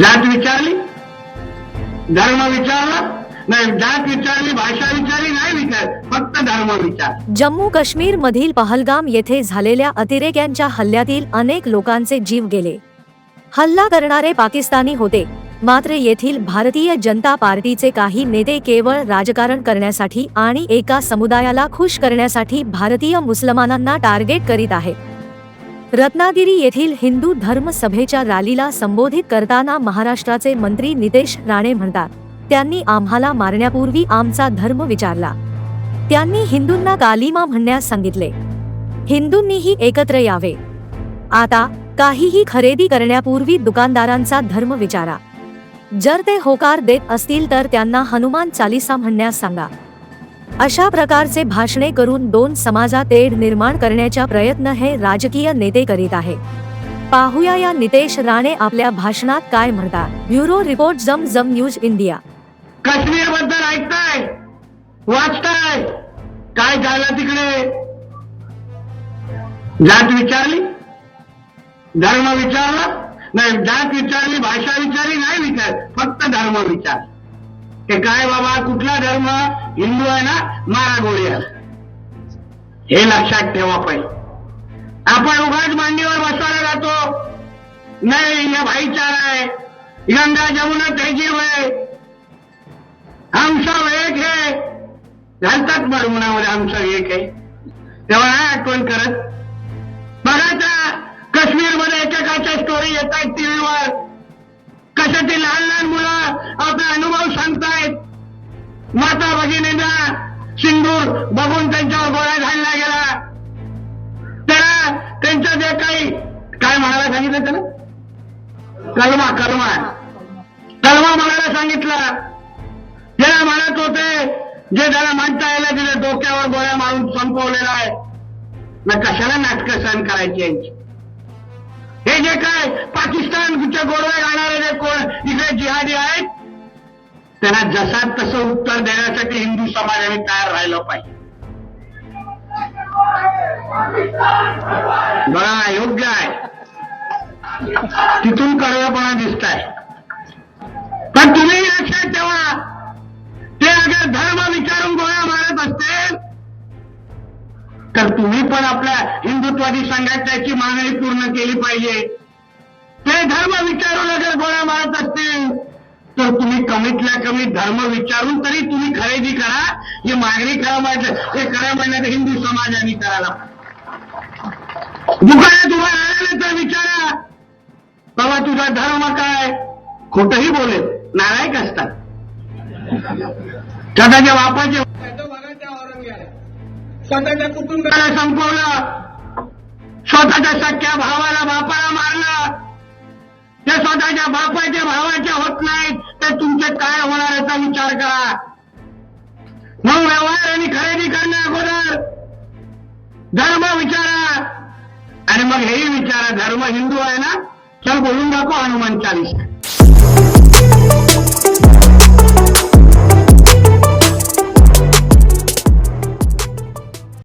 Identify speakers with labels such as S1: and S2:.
S1: जात विचारली धर्म विचारला
S2: जम्मू काश्मीर मधील पहलगाम येथे झालेल्या अतिरेक्यांच्या हल्ल्यातील अनेक लोकांचे जीव गेले. हल्ला करणारे पाकिस्तानी होते मात्र येथील भारतीय जनता पार्टीचे काही नेते केवळ राजकारण करण्यासाठी आणि एका समुदायाला खुश करण्यासाठी भारतीय मुसलमानांना टार्गेट करीत आहेत. रत्नागिरी येथील हिंदू धर्म सभेच्या रॅलीला संबोधित करताना महाराष्ट्राचे मंत्री नितेश राणे म्हणतात त्यांनी आम्हाला मारण्यापूर्वी आमचा धर्म विचारला. त्यांनी हिंदूंना कालिमा म्हणण्यास सांगितले. हिंदूंनीही एकत्र यावे. आता काहीही खरेदी करण्यापूर्वी दुकानदारांचा धर्म विचारा. जर ते होकार देत असतील तर त्यांना हनुमान चालिसा म्हणण्यास सांगा. अशा प्रकारचे भाषणे करून दोन समाजात तेढ निर्माण करण्याचा प्रयत्न हे राजकीय नेते करीत आहे. पाहूया या नितेश राणे आपल्या भाषणात काय म्हणतात. ब्युरो रिपोर्ट जम जम न्यूज इंडिया.
S1: काश्मीरबद्दल ऐकताय? वाचताय? काय झालं तिकडे? जात विचारली? धर्म विचारला? नाही जात विचारली भाषा विचारली नाही विचार फक्त धर्म विचार ते काय बाबा कुठला धर्म? हिंदू आहे ना मारा गोळ्या हे लक्षात ठेवा पाहिजे आपण उगाच मांडीवर बसवायला जातो. नाही या भाईचारा आहे. गंगा जमुना तहजीब आहे. हम सब एक है घालतात मनामध्ये आमचं एक आहे. तेव्हा नाही आठवण करत? बघा त्या काश्मीरमध्ये एकेकाच्या स्टोरी येतात टीव्हीवर कसं ते लहान लहान मुलं आपला अनुभव सांगतायत. माता भगिनींना सिंदूर बघून त्यांच्यावर गोळ्या घालला गेला. त्याला त्यांचं जे काही काय म्हणायला सांगितलं त्याला? कलमा कलमा. कलमा म्हणायला सांगितलं. ज्याला म्हणत होते जे त्याला म्हणता यायला तिथे डोक्यावर गोळ्या मारून संपवलेला आहे. मग कशाला नाटकं सहन करायची यांची? हे जे काय पाकिस्तानचे गोडवे राहणारे जे कोण? इकडे जिहादी आहेत. त्यांना जसा तसं उत्तर देण्यासाठी हिंदू समाजाने तयार राहिलं पाहिजे. बघा योग्य आहे. तिथून कडवेपणा दिसत आहे पण तुम्ही लक्षात ठेवा ते अगर धर्म विचारून गोळ्या मारत असतील तर तुम्ही पण आपल्या हिंदू हिंदुत्वादी संघटनेची मागणी पूर्ण केली पाहिजे. ते धर्म विचारून अगर गोळ्या मारत असतील तर तुम्ही कमीतल्या कमी धर्म विचारून तरी तुम्ही खरेदी करा. ही मागणी करा म्हणजे हे करा म्हणजे हिंदू समाजाने करायला. दुकानात उभा राहिलं तर विचारा. बाबा तुझा धर्म काय? खोटही बोलेल. नालायक असतात. स्वतःच्या बापाचे स्वतःच्या कुटुंबाला संपवलं. स्वतःच्या सख्या भावाला बापाला मारलं. ते स्वतःच्या बापाच्या भावाचे होत नाहीत तर तुमचे काय होणार याचा विचार करा. मग व्यवहार आणि खरेदी करण्या अगोदर धर्म विचारा. आणि मग हेही विचारा धर्म हिंदू आहे ना? चल बोलून दाखव हनुमान चालीसा